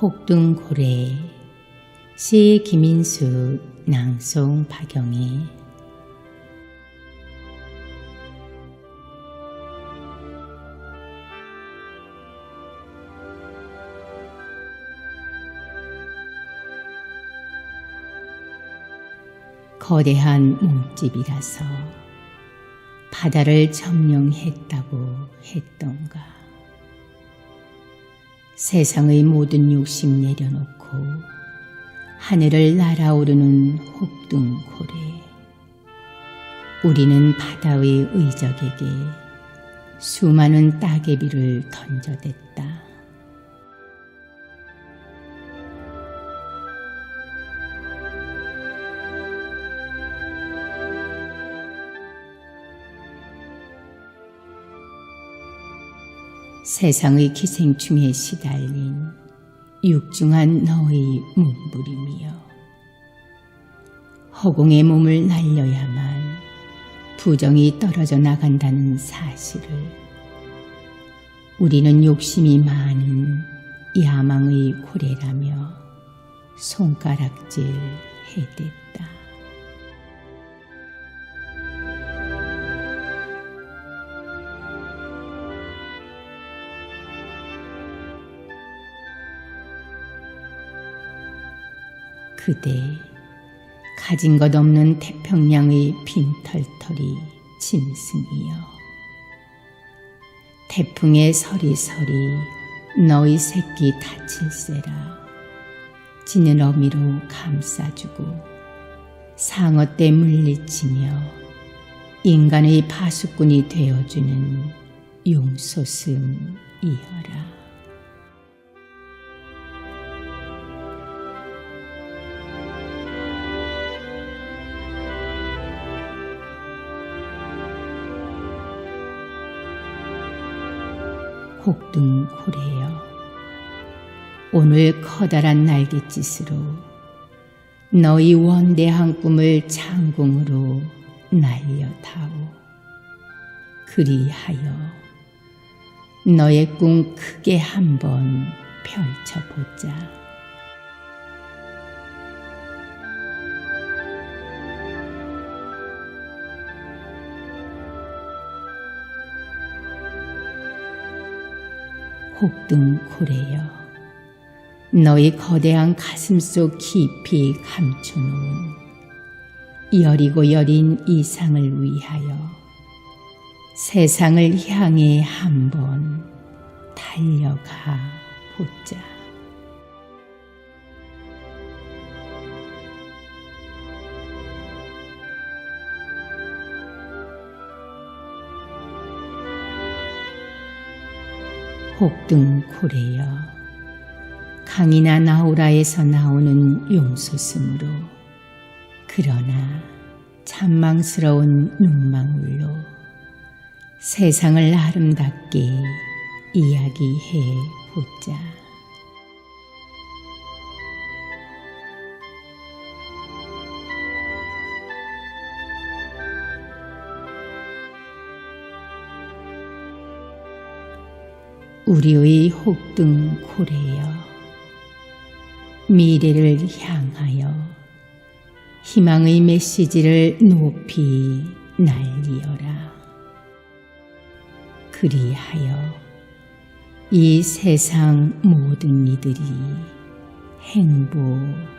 혹등고래 시 김인수 낭송 박영희 거대한 몸집이라서 바다를 점령했다고 했던가. 세상의 모든 욕심 내려놓고 하늘을 날아오르는 혹등고래. 우리는 바다의 의적에게 수많은 따개비를 던져댔다. 세상의 기생충에 시달린 육중한 너의 몸부림이여. 허공의 몸을 날려야만 부정이 떨어져 나간다는 사실을 우리는 욕심이 많은 야망의 고래라며 손가락질 해댔다. 그대 가진 것 없는 태평양의 빈털털이 짐승이여 태풍의 서리서리 너희 새끼 다칠세라 지는 어미로 감싸주고 상어 때 물리치며 인간의 파수꾼이 되어주는 용소슴이여라. 혹등고래여 오늘 커다란 날갯짓으로 너희 원대한 꿈을 창궁으로 날려다오. 그리하여 너의 꿈 크게 한번 펼쳐보자. 혹등 고래여 너희 거대한 가슴 속 깊이 감춰놓은 여리고 여린 이상을 위하여 세상을 향해 한번 달려가 보자. 혹등 고래여 강이나 나우라에서 나오는 용소슴으로 그러나 찬망스러운 눈망울로 세상을 아름답게 이야기해 보자. 우리의 혹등 고래여 미래를 향하여 희망의 메시지를 높이 날리어라. 그리하여 이 세상 모든 이들이 행복하여라.